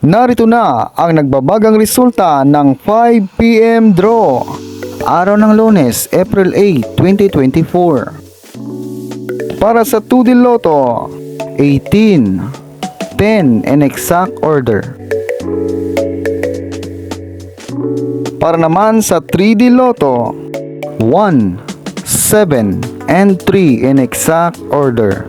Narito na ang nagbabagang resulta ng 5pm draw. Araw ng lunes, April 8, 2024. Para sa 2D Lotto, 18, 10 in exact order. Para naman sa 3D Lotto, 1, 7, and 3 in exact order.